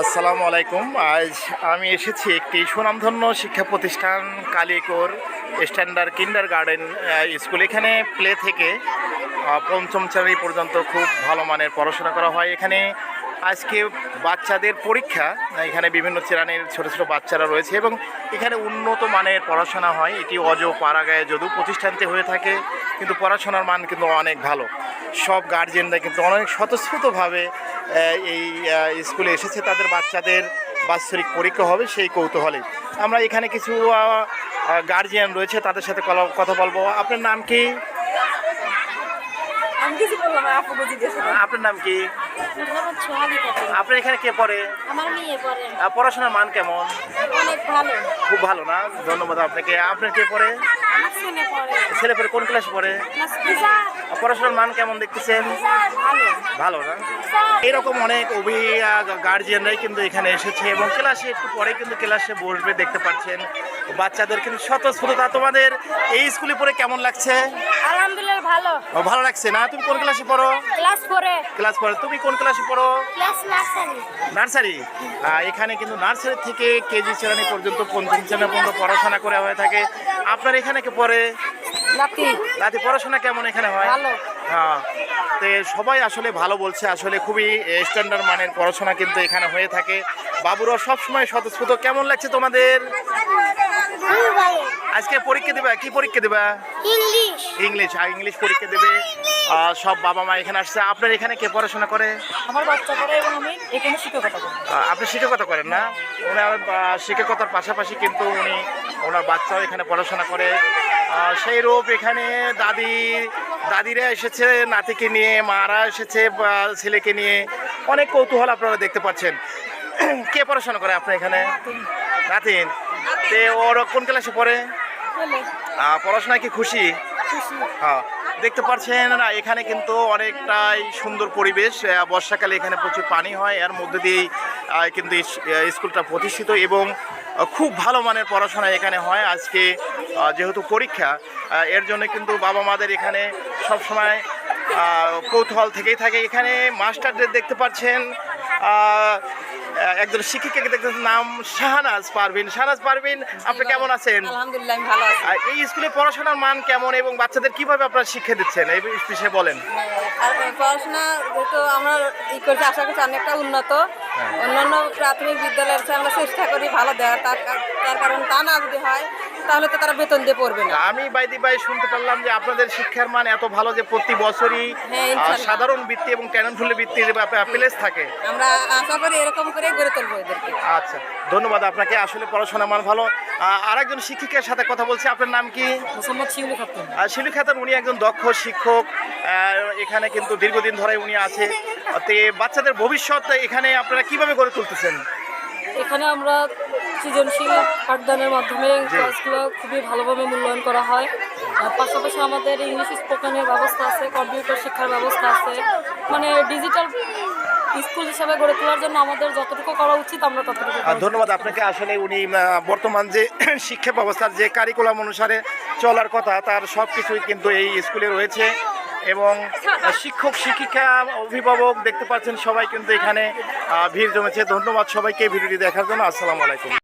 আসসালামু আলাইকুম। আজ আমি এসেছি একটি সুনামধন্য শিক্ষা প্রতিষ্ঠান কালিকোর স্ট্যান্ডার্ড কিন্ডার গার্ডেন স্কুল। এখানে প্লে থেকে পঞ্চম শ্রেণি পর্যন্ত খুব ভালো মানের পড়াশোনা করা হয়। এখানে আজকে বাচ্চাদের পরীক্ষা, এখানে বিভিন্ন শ্রেণির ছোটো ছোটো বাচ্চারা রয়েছে এবং এখানে উন্নত মানের পড়াশোনা হয়। এটি অজ, পাড়াগায়ে যদিও প্রতিষ্ঠানটি হয়ে থাকে, কিন্তু পড়াশোনার মান কিন্তু অনেক ভালো। সব গার্জেনরা কিন্তু অনেক স্বতঃস্ফূর্তভাবে এই স্কুলে এসেছে, তাদের বাচ্চাদের বাৎসরিক পরীক্ষা হবে সেই কৌতূহলে। আমরা এখানে কিছু গার্জিয়ান রয়েছে, তাদের সাথে কথা বলব। আপনার নাম কি? আমি কিছু বললাম আপুকে জিজ্ঞেস করলাম। আপনার নাম কি। আপনার এখানে কে পড়ে? আমার মেয়ে পড়ে। পড়াশোনার মান কেমন? অনেক ভালো। খুব ভালো না? ধন্যবাদ আপনাকে। আপনার কে পড়ে? ছেলে পড়ে। কোন ক্লাস পড়ে? পড়াশোনার মান কেমন দেখতেছেন? ভালো। ভালো না? এরকম অনেক অভি গার্জিয়ানরাই কিন্তু এখানে এসেছে এবং ক্লাসে একটু পরে কিন্তু ক্লাসে বসবে দেখতে পাচ্ছেন। বাচ্চাদের কিন্তু স্বতঃস্ফূর্ততা। তোমাদের এই স্কুলে পড়ে কেমন লাগছে? ভালো। ভালো লাগছে না? তুমি কোন ক্লাসে পড়ো? ক্লাস ফোরে। ক্লাস পড়ো তুমি কোন ক্লাসে পড়ো? Class nursery. নার্সারি? এখানে কিন্তু নার্সারি থেকে কেজি শ্রেণি পর্যন্ত পঞ্চম শ্রেণি পর্যন্ত পড়াশোনা করা হয়ে থাকে। আপনার এখানে কে পড়ে? নাতি। রাতে পড়াশোনা কেমন এখানে হয়? ভালো। হ্যাঁ তো সবাই আসলে ভালো বলছে। আসলে খুবই স্ট্যান্ডার্ড মানের পড়াশোনা কিন্তু এখানে হয়ে থাকে। বাবুরা সবসময় স্বতঃস্ফূর্ত। কেমন লাগছে তোমাদের? আজকে পরীক্ষা দেবা? কি পরীক্ষা দেবা? ইংলিশ। ইংলিশ আর ইংলিশ পরীক্ষা দেবে। আহ, সব বাবা মা এখানে আসছে। আপনার এখানে কে পড়াশোনা করে? আমার বাচ্চা পড়ে এবং আমি এখানে শিক্ষকতা করি। আপনি শিক্ষকতা করেন না? ওনার শিক্ষকতার পাশাপাশি কিন্তু উনি ওনার বাচ্চাও এখানে পড়াশোনা করে। সেই রূপ এখানে দাদি দাদিরা এসেছে নাতিকে নিয়ে মারা এসেছে বা ছেলেকে নিয়ে। অনেক কৌতূহল আপনারা দেখতে পাচ্ছেন। কে পড়াশোনা করে আপনার এখানে? নাতিন। তে ওর কোন ক্লাসে পড়ে? পড়াশোনায় কি খুশি? হ্যাঁ দেখতে পাচ্ছেন না এখানে কিন্তু অনেকটাই সুন্দর পরিবেশ বর্ষাকালে এখানে প্রচুর পানি হয় এর মধ্যে দিয়েই কিন্তু স্কুলটা প্রতিষ্ঠিত এবং খুব ভালো মানের পড়াশোনা এখানে হয় আজকে যেহেতু পরীক্ষা এর জন্য কিন্তু বাবা মাদের এখানে সবসময় কৌতূহল থেকেই থাকে। এখানে মাস্টারদের দেখতে পাচ্ছেন একজন শিক্ষিকাকে দেখতে নাম শাহনাজ পারভিন। শাহনাজ পারভিন আপনি কেমন আছেন? আলহামদুলিল্লাহ আমি ভালো আছি। এই স্কুলে পড়াশোনার মান কেমন এবং বাচ্চাদের কীভাবে আপনারা শিক্ষা দিচ্ছেন? এই বিষয়ে বলেন। পড়াশোনা তো আমরা ই করছি আশা করছি অনেকটা উন্নত। অন্যান্য প্রাথমিক বিদ্যালয়ের আমরা চেষ্টা করি ভালো দেওয়ার তার তার কারণ তা না যদি হয় তাহলে তো তারা বেতন দিয়ে পড়বে না। আমি বাইদি ভাই শুনতে পারলাম যে আপনাদের শিক্ষার মান এত ভালো যে প্রতি বছরই হ্যাঁ। সাধারণ বৃত্তি এবং ট্যালেন্টফুল বৃত্তির প্লেস থাকে। আমরা আশা করি এরকম করে গড়ে তুলবো এদেরকে। আচ্ছা ধন্যবাদ আপনাকে। আসলে পড়াশোনা মান ভালো। আর একজন শিক্ষিকার সাথে কথা বলছি আপনার নাম কি? মোসাম্মদ শিউলি খাতুন। শিলু খাতান উনি একজন দক্ষ শিক্ষক আহ, এখানে কিন্তু দীর্ঘদিন ধরে উনি আছে। তে বাচ্চাদের ভবিষ্যৎ এখানে আপনারা কীভাবে গড়ে তুলতেছেন? এখানে আমরা সৃজনশীল পাঠদানের মাধ্যমে ক্লাসগুলো খুবই ভালোভাবে মূল্যায়ন করা হয়। পাশাপাশি আমাদের ইংলিশ স্পোকেনের ব্যবস্থা আছে কম্পিউটার শিক্ষার ব্যবস্থা আছে। মানে ডিজিটাল স্কুল হিসাবে গড়ে তোলার জন্য আমাদের যতটুকু করা উচিত আমরা ততটুকু ধন্যবাদ আপনাকে। আসলে উনি বর্তমান যে শিক্ষা ব্যবস্থার যে কারিকুলাম অনুসারে চলার কথা তার সব কিছুই কিন্তু এই স্কুলে রয়েছে। এবং শিক্ষক, শিক্ষিকা, অভিভাবক দেখতে পাচ্ছেন সবাই কিন্তু এখানে ভিড় জমেছে। ধন্যবাদ সবাইকে ভিডিওটি দেখার জন্য। আসসালামু আলাইকুম।